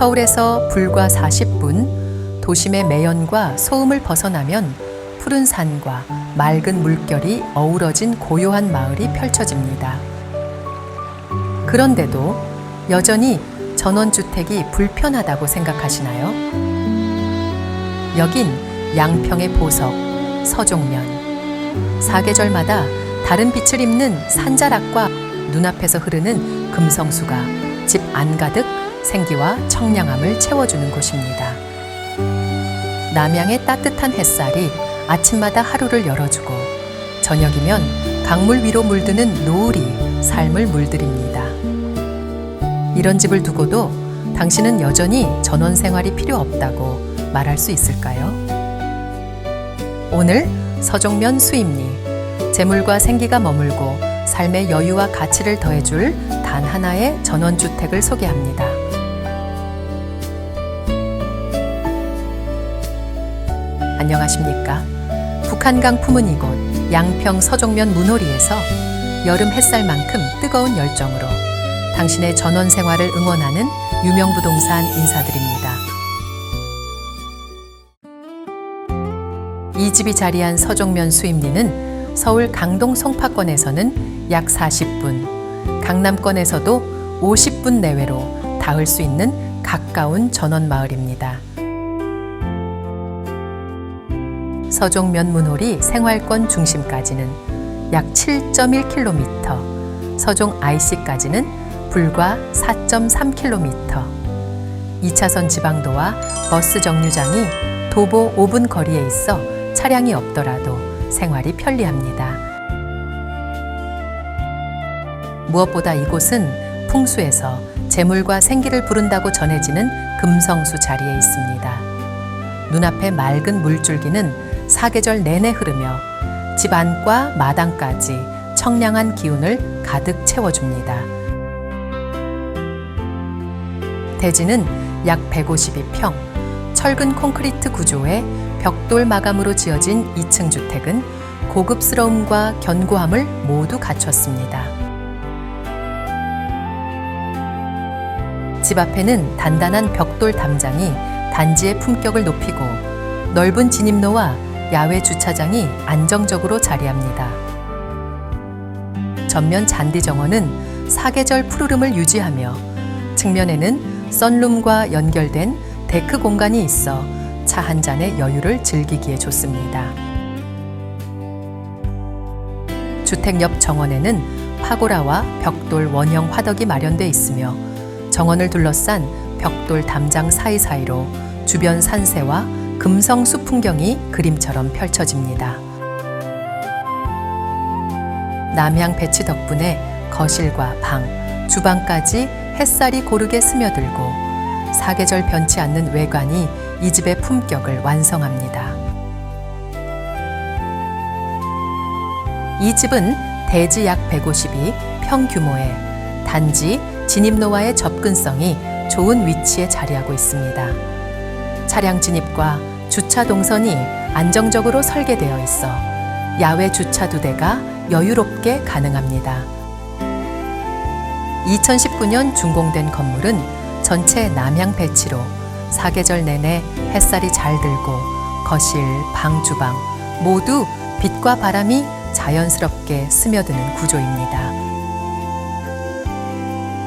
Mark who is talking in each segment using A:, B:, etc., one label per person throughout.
A: 서울에서 불과 40분 도심의 매연과 소음을 벗어나면 푸른 산과 맑은 물결이 어우러진 고요한 마을이 펼쳐집니다. 그런데도 여전히 전원주택이 불편하다고 생각하시나요? 여긴 양평의 보석, 서종면. 사계절마다 다른 빛을 입는 산자락과 눈앞에서 흐르는 금성수가 집 안가득 생기와 청량함을 채워주는 곳입니다. 남양의 따뜻한 햇살이 아침마다 하루를 열어주고 저녁이면 강물 위로 물드는 노을이 삶을 물들입니다. 이런 집을 두고도 당신은 여전히 전원 생활이 필요 없다고 말할 수 있을까요? 오늘 서종면 수입리 재물과 생기가 머물고 삶의 여유와 가치를 더해줄 단 하나의 전원주택을 소개합니다. 안녕하십니까. 북한강 품은 이곳 양평 서종면 문호리에서 여름 햇살만큼 뜨거운 열정으로 당신의 전원 생활을 응원하는 유명 부동산 인사드립니다. 이 집이 자리한 서종면 수입리는 서울 강동 송파권에서는 약 40분, 강남권에서도 50분 내외로 닿을 수 있는 가까운 전원 마을입니다. 서종 면 문홀이 생활권 중심까지는 약 7.1km, 서종 IC까지는 불과 4.3km. 2차선 지방도와 버스 정류장이 도보 5분 거리에 있어 차량이 없더라도 생활이 편리합니다. 무엇보다 이곳은 풍수에서 재물과 생기를 부른다고 전해지는 금성수 자리에 있습니다. 눈앞에 맑은 물줄기는 사계절 내내 흐르며 집 안과 마당까지 청량한 기운을 가득 채워줍니다. 대지는 약 152평, 철근 콘크리트 구조의 벽돌 마감으로 지어진 2층 주택은 고급스러움과 견고함을 모두 갖췄습니다. 집 앞에는 단단한 벽돌 담장이 단지의 품격을 높이고 넓은 진입로와 야외 주차장이 안정적으로 자리합니다. 전면 잔디 정원은 사계절 푸르름을 유지하며 측면에는 썬룸과 연결된 데크 공간이 있어 차 한 잔의 여유를 즐기기에 좋습니다. 주택 옆 정원에는 파고라와 벽돌 원형 화덕이 마련돼 있으며 정원을 둘러싼 벽돌 담장 사이사이로 주변 산세와 금성 수 풍경이 그림처럼 펼쳐집니다. 남향 배치 덕분에 거실과 방, 주방까지 햇살이 고르게 스며들고 사계절 변치 않는 외관이 이 집의 품격을 완성합니다. 이 집은 대지 약 152, 평 규모의 단지 진입로와의 접근성이 좋은 위치에 자리하고 있습니다. 차량 진입과 주차 동선이 안정적으로 설계되어 있어 야외 주차 두 대가 여유롭게 가능합니다. 2019년 준공된 건물은 전체 남향 배치로 사계절 내내 햇살이 잘 들고 거실, 방, 주방 모두 빛과 바람이 자연스럽게 스며드는 구조입니다.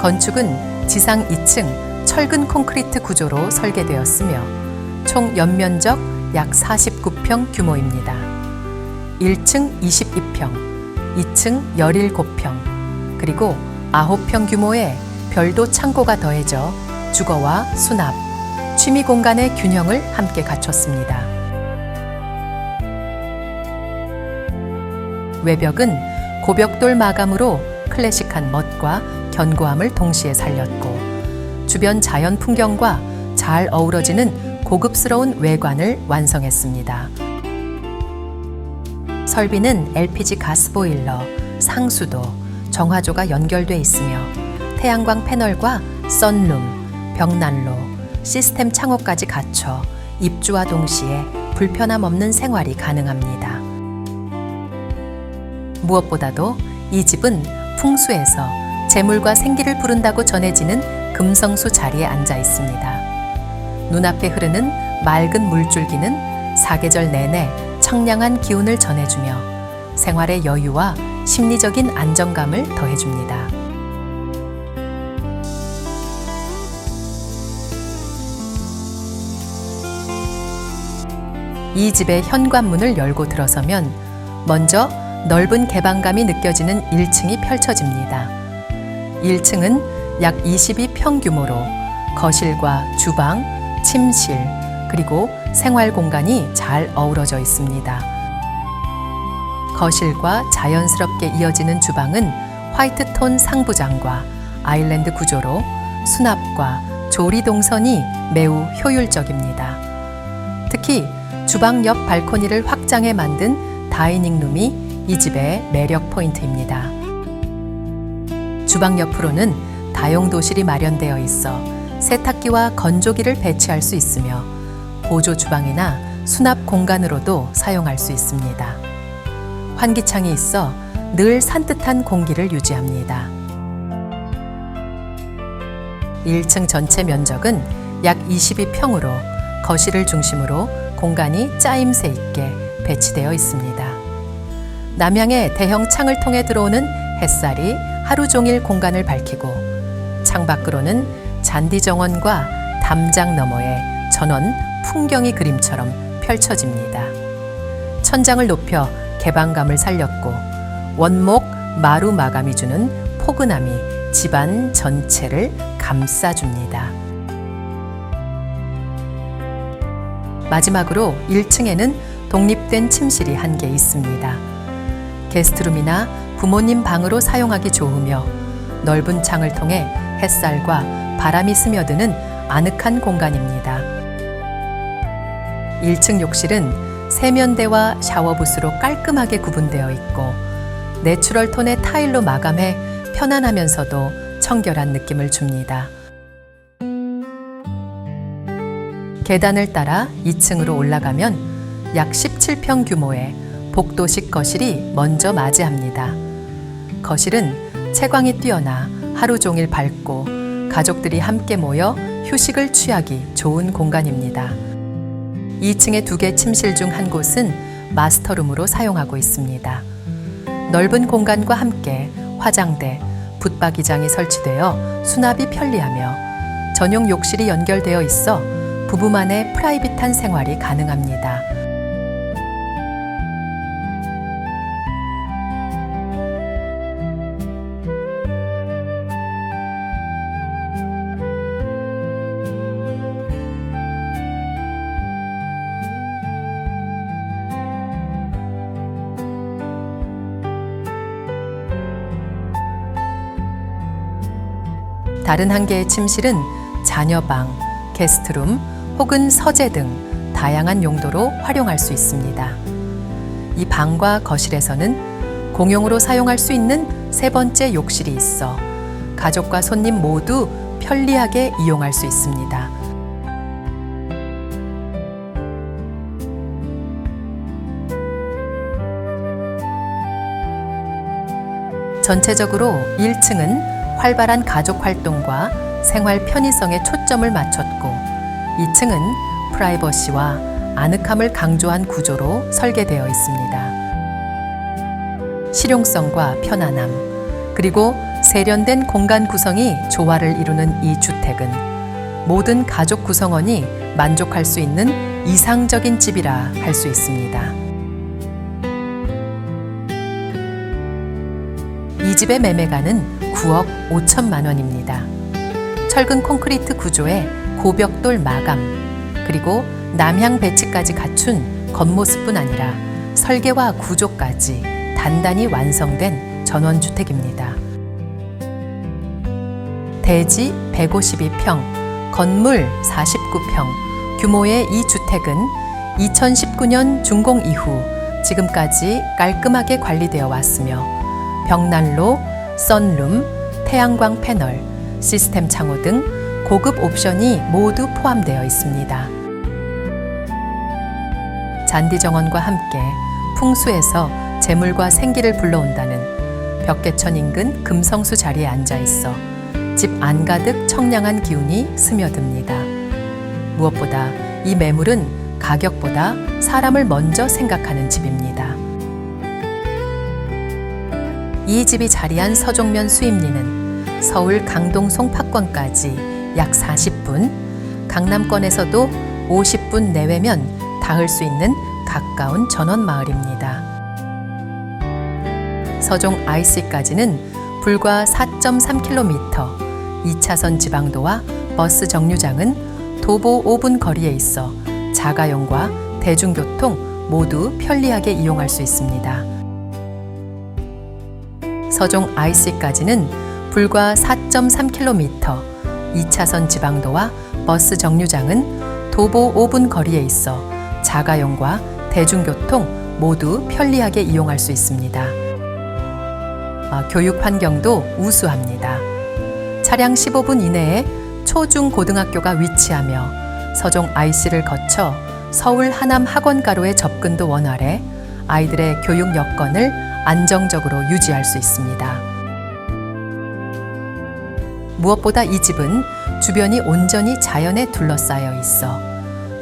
A: 건축은 지상 2층 철근 콘크리트 구조로 설계되었으며 총 연면적 약 49평 규모입니다. 1층 22평, 2층 17평, 그리고 9평 규모의 별도 창고가 더해져 주거와 수납, 취미 공간의 균형을 함께 갖췄습니다. 외벽은 고벽돌 마감으로 클래식한 멋과 견고함을 동시에 살렸고 주변 자연 풍경과 잘 어우러지는 고급스러운 외관을 완성했습니다. 설비는 LPG 가스보일러, 상수도, 정화조가 연결돼 있으며 태양광 패널과 썬룸, 벽난로, 시스템 창호까지 갖춰 입주와 동시에 불편함 없는 생활이 가능합니다. 무엇보다도 이 집은 풍수에서 재물과 생기를 부른다고 전해지는 금성수 자리에 앉아 있습니다. 눈앞에 흐르는 맑은 물줄기는 사계절 내내 청량한 기운을 전해주며 생활의 여유와 심리적인 안정감을 더해줍니다. 이 집의 현관문을 열고 들어서면 먼저 넓은 개방감이 느껴지는 1층이 펼쳐집니다. 1층은 약 22평 규모로 거실과 주방, 침실, 그리고 생활 공간이 잘 어우러져 있습니다. 거실과 자연스럽게 이어지는 주방은 화이트톤 상부장과 아일랜드 구조로 수납과 조리 동선이 매우 효율적입니다. 특히 주방 옆 발코니를 확장해 만든 다이닝룸이 이 집의 매력 포인트입니다. 주방 옆으로는 다용도실이 마련되어 있어 세탁기와 건조기를 배치할 수 있으며 보조 주방이나 수납 공간으로도 사용할 수 있습니다. 환기창이 있어 늘 산뜻한 공기를 유지합니다. 1층 전체 면적은 약 22평으로 거실을 중심으로 공간이 짜임새 있게 배치되어 있습니다. 남향의 대형 창을 통해 들어오는 햇살이 하루 종일 공간을 밝히고 창 밖으로는 잔디 정원과 담장 너머의 전원 풍경이 그림처럼 펼쳐집니다. 천장을 높여 개방감을 살렸고 원목 마루 마감이 주는 포근함이 집안 전체를 감싸줍니다. 마지막으로 1층에는 독립된 침실이 한 개 있습니다. 게스트룸이나 부모님 방으로 사용하기 좋으며 넓은 창을 통해 햇살과 바람이 스며드는 아늑한 공간입니다. 1층 욕실은 세면대와 샤워부스로 깔끔하게 구분되어 있고 내추럴 톤의 타일로 마감해 편안하면서도 청결한 느낌을 줍니다. 계단을 따라 2층으로 올라가면 약 17평 규모의 복도식 거실이 먼저 맞이합니다. 거실은 채광이 뛰어나 하루 종일 밝고 가족들이 함께 모여 휴식을 취하기 좋은 공간입니다. 2층의 두 개 침실 중 한 곳은 마스터룸으로 사용하고 있습니다. 넓은 공간과 함께 화장대, 붙박이장이 설치되어 수납이 편리하며 전용 욕실이 연결되어 있어 부부만의 프라이빗한 생활이 가능합니다. 다른 한 개의 침실은 자녀방, 게스트룸 혹은 서재 등 다양한 용도로 활용할 수 있습니다. 이 방과 거실에서는 공용으로 사용할 수 있는 세 번째 욕실이 있어 가족과 손님 모두 편리하게 이용할 수 있습니다. 전체적으로 1층은 활발한 가족 활동과 생활 편의성에 초점을 맞췄고 2층은 프라이버시와 아늑함을 강조한 구조로 설계되어 있습니다. 실용성과 편안함, 그리고 세련된 공간 구성이 조화를 이루는 이 주택은 모든 가족 구성원이 만족할 수 있는 이상적인 집이라 할 수 있습니다. 이 집의 매매가는 9억 5천만 원입니다. 철근 콘크리트 구조에 고벽돌 마감, 그리고 남향 배치까지 갖춘 겉모습뿐 아니라 설계와 구조까지 단단히 완성된 전원주택입니다. 대지 152평, 건물 49평 규모의 이 주택은 2019년 준공 이후 지금까지 깔끔하게 관리되어 왔으며 벽난로, 썬룸, 태양광 패널, 시스템 창호 등 고급 옵션이 모두 포함되어 있습니다. 잔디 정원과 함께 풍수에서 재물과 생기를 불러온다는 벽계천 인근 금성수 자리에 앉아 있어 집 안 가득 청량한 기운이 스며듭니다. 무엇보다 이 매물은 가격보다 사람을 먼저 생각하는 집입니다. 이 집이 자리한 서종면 수입리는 서울 강동송 팝권까지 약 40분, 강남권에서도 50분 내외면 닿을 수 있는 가까운 전원 마을입니다. 서종 IC까지는 불과 4.3km, 2차선 지방도와 버스 정류장은 도보 5분 거리에 있어 자가용과 대중교통 모두 편리하게 이용할 수 있습니다. 서종 IC까지는 불과 4.3km, 2차선 지방도와 버스 정류장은 도보 5분 거리에 있어 자가용과 대중교통 모두 편리하게 이용할 수 있습니다. 아, 교육 환경도 우수합니다. 차량 15분 이내에 초중 고등학교가 위치하며 서종 IC를 거쳐 서울 하남 학원가로의 접근도 원활해 아이들의 교육 여건을 안정적으로 유지할 수 있습니다. 무엇보다 이 집은 주변이 온전히 자연에 둘러싸여 있어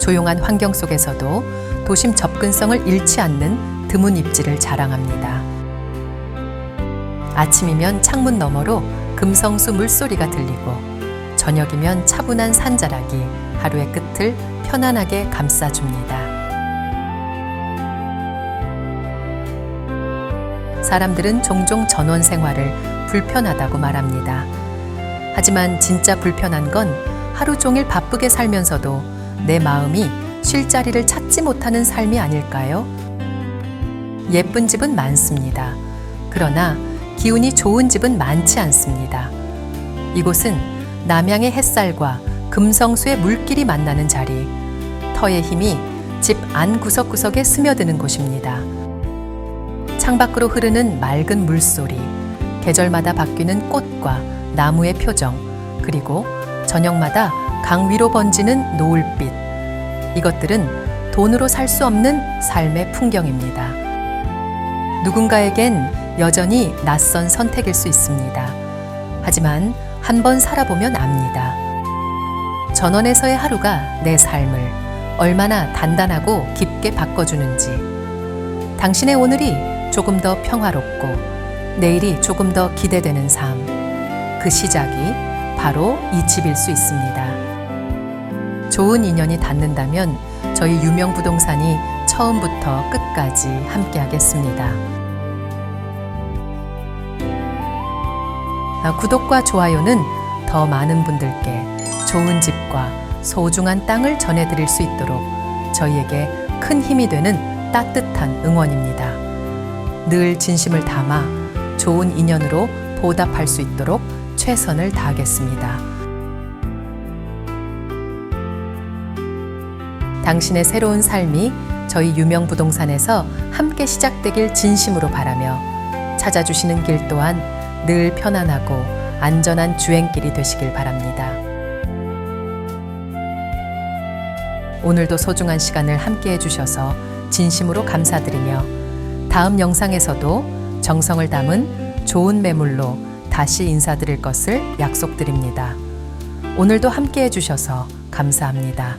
A: 조용한 환경 속에서도 도심 접근성을 잃지 않는 드문 입지를 자랑합니다. 아침이면 창문 너머로 금성수 물소리가 들리고 저녁이면 차분한 산자락이 하루의 끝을 편안하게 감싸줍니다. 사람들은 종종 전원 생활을 불편하다고 말합니다. 하지만 진짜 불편한 건 하루 종일 바쁘게 살면서도 내 마음이 쉴 자리를 찾지 못하는 삶이 아닐까요? 예쁜 집은 많습니다. 그러나 기운이 좋은 집은 많지 않습니다. 이곳은 남양의 햇살과 금성수의 물길이 만나는 자리, 터의 힘이 집 안 구석구석에 스며드는 곳입니다. 창밖으로 흐르는 맑은 물소리, 계절마다 바뀌는 꽃과 나무의 표정, 그리고 저녁마다 강 위로 번지는 노을빛. 이것들은 돈으로 살 수 없는 삶의 풍경입니다. 누군가에겐 여전히 낯선 선택일 수 있습니다. 하지만 한 번 살아보면 압니다. 전원에서의 하루가 내 삶을 얼마나 단단하고 깊게 바꿔주는지. 당신의 오늘이 조금 더 평화롭고 내일이 조금 더 기대되는 삶. 그 시작이 바로 이 집일 수 있습니다. 좋은 인연이 닿는다면 저희 유명 부동산이 처음부터 끝까지 함께 하겠습니다. 아, 구독과 좋아요는 더 많은 분들께 좋은 집과 소중한 땅을 전해드릴 수 있도록 저희에게 큰 힘이 되는 따뜻한 응원입니다. 늘 진심을 담아 좋은 인연으로 보답할 수 있도록 최선을 다하겠습니다. 당신의 새로운 삶이 저희 유명 부동산에서 함께 시작되길 진심으로 바라며 찾아주시는 길 또한 늘 편안하고 안전한 주행길이 되시길 바랍니다. 오늘도 소중한 시간을 함께 해주셔서 진심으로 감사드리며 다음 영상에서도 정성을 담은 좋은 매물로 다시 인사드릴 것을 약속드립니다. 오늘도 함께 해주셔서 감사합니다.